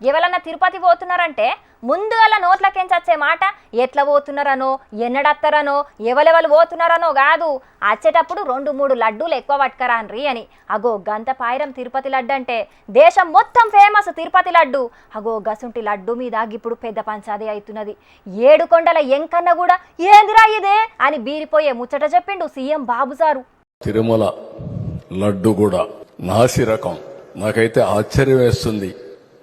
ఎవరన్నా తిరుపతి పోతున్నారంటే ముందుగల నోట్లకేం చచ్చే మాట? ఎట్లా పోతున్నారనో ఎన్నడత్తరనో ఎవలెవలు పోతున్నారనో కాదు. వచ్చేటప్పుడు రెండు మూడు లడ్డూలు ఎక్కువ పట్టుకరాన్రి అని. అగో గంత పాయిరం తిరుపతి లడ్డు అంటే దేశం మొత్తం ఫేమస్ తిరుపతి లడ్డు. అగో గసుంటి లడ్డు మీద ఇప్పుడు పెద్ద పంచాది అవుతున్నది. ఏడు కొండల ఎంకన్న కూడా ఏందిరా ఇదే అని బీరిపోయే ముచ్చట చెప్పిండు సీఎం బాబు సారు. తిరుమల లడ్డు కూడా నాసి రకం నాకైతే ఆశ్చర్యం వేస్తుంది.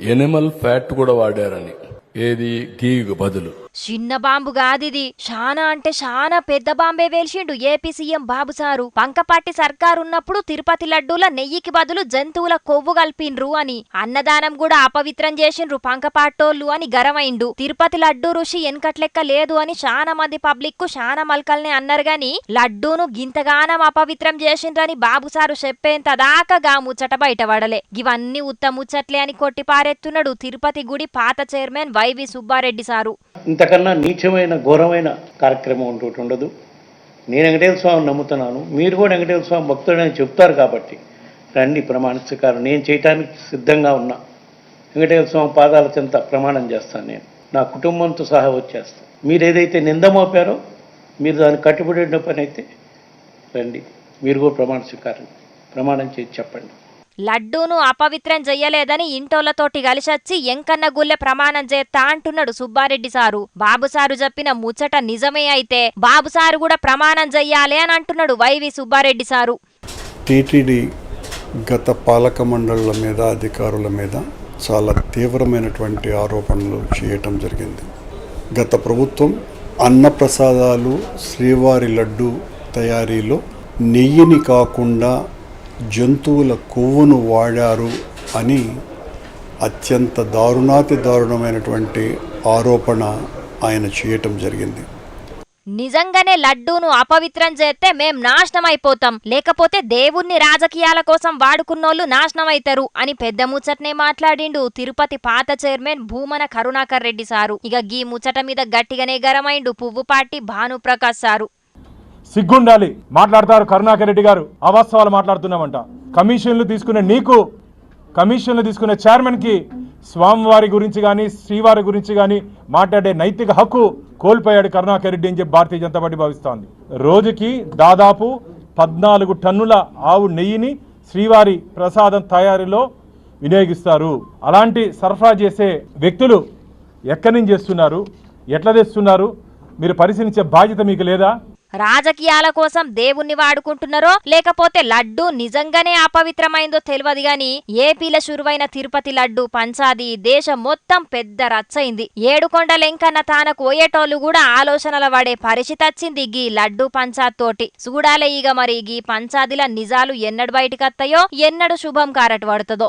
ఎనిమల్ ఫ్యాట్ కూడా వాడారని. ఏది? గీకు బదులు. చిన్న బాంబు కాదిది శానా అంటే శానా పెద్ద బాంబే వేల్చిండు ఏపీ సీఎం బాబు సారు. పంకపాటి సర్కార్ ఉన్నప్పుడు తిరుపతి లడ్డూల నెయ్యికి బదులు జంతువుల కొవ్వు కల్పిండ్రు అని. అన్నదానం కూడా అపవిత్రం చేసిండ్రు పంకపాటోళ్ళు అని గరమైండు. తిరుపతి లడ్డూ రుషి ఎనకట్లెక్క లేదు అని శానా మంది పబ్లిక్కు శానా మల్కల్నే అన్నారు గాని లడ్డూను గింతగానం అపవిత్రం చేసిండ్రని బాబు సారు చెప్పేంత దాకా గా ముచ్చట బయటపడలే. ఇవన్నీ ఉత్త ముచ్చట్లే అని కొట్టిపారెత్తున్నాడు తిరుపతి గుడి పాత చైర్మన్ వైవి సుబ్బారెడ్డి సారు. అంతకన్నా నీచమైన ఘోరమైన కార్యక్రమం ఇంకోటి ఉండదు. నేను వెంకటేశ్వర స్వామిని నమ్ముతున్నాను. మీరు కూడా వెంకటేశ్వర స్వామి భక్తుడని చెప్తారు కాబట్టి. రండి ప్రమాణ స్వీకారం నేను చేయటానికి సిద్ధంగా ఉన్నా. వెంకటేశ్వర స్వామి పాదాల చెంత ప్రమాణం చేస్తాను నేను. నా కుటుంబంతో సహా వచ్చేస్తాను మీరు ఏదైతే నింద మోపారో మీరు దానికి కట్టుబడి ఉన్న పని అయితే రండి. మీరు కూడా ప్రమాణ స్వీకారం ప్రమాణం చేసి చెప్పండి. లడ్డూను అపవిత్రం చెయ్యలేదని ఇంటోళ్ళతోటి కలిసొచ్చి ఎంకన్న గుల్లె ప్రమాణం చేస్తా అంటున్నాడు సుబ్బారెడ్డి సారు. బాబు సారు చెప్పిన ముచ్చట నిజమే అయితే బాబు సారు కూడా ప్రమాణం చెయ్యాలి అని అంటున్నాడు వైవి సుబ్బారెడ్డి సారు. టీటీడీ గత పాలక మండళ్ళ మీద అధికారుల మీద చాలా తీవ్రమైనటువంటి ఆరోపణలు చేయటం జరిగింది. గత ప్రభుత్వం అన్నప్రసాదాలు శ్రీవారి లడ్డు తయారీలో నెయ్యిని కాకుండా జంతువుల కొవ్వును వాడారు అని అత్యంత దారుణాతి దారుణమైనటువంటి ఆరోపణ ఆయన చేయటం జరిగింది. నిజంగానే లడ్డూను అపవిత్రం చేస్తే మేం నాశనం అయిపోతాం లేకపోతే దేవుణ్ణి రాజకీయాల కోసం వాడుకున్నోళ్ళు నాశనం అవుతారు అని పెద్ద ముచ్చటనే మాట్లాడిండు తిరుపతి పాత చైర్మన్ భూమన కరుణాకర్ రెడ్డి సారు. ఇక గీ ముచ్చట మీద గట్టిగానే గరమైండు పువ్వుపాటి భానుప్రకాష్ సారు. సిగ్గుండాలి. మాట్లాడతారు కరుణాకర్ రెడ్డి గారు. అవాస్తవాలు మాట్లాడుతున్నామంట. కమిషన్లు తీసుకునే నీకు కమిషన్లు తీసుకునే చైర్మన్కి స్వామివారి గురించి కానీ శ్రీవారి గురించి కానీ మాట్లాడే నైతిక హక్కు కోల్పోయాడు కరుణాకర్ రెడ్డి అని చెప్పి భారతీయ జనతా పార్టీ భావిస్తోంది. రోజుకి దాదాపు పద్నాలుగు టన్నుల ఆవు నెయ్యిని శ్రీవారి ప్రసాదం తయారీలో వినియోగిస్తారు. అలాంటి సరఫరా చేసే వ్యక్తులు ఎక్కడి నుంచి చేస్తున్నారు ఎట్లా తెస్తున్నారు? మీరు పరిశీలించే బాధ్యత మీకు లేదా? రాజకీయాల కోసం దేవుణ్ణి వాడుకుంటున్నారో లేకపోతే లడ్డు నిజంగానే అపవిత్రమైందో తెలియదు గాని ఏపీల శురువైన తిరుపతి లడ్డు పంచాది దేశం మొత్తం పెద్ద రచ్చయింది. ఏడుకొండ లెంకన్న తానకు పోయేటోళ్ళు కూడా ఆలోచనల పడే పరిస్థితి వచ్చింది గీ లడ్డు పంచాద్ తోటి. చూడాలే ఇక మరి గీ పంచాదిల నిజాలు ఎన్నడు బయటకత్తాయో ఎన్నడు శుభం కారట పడుతుందో.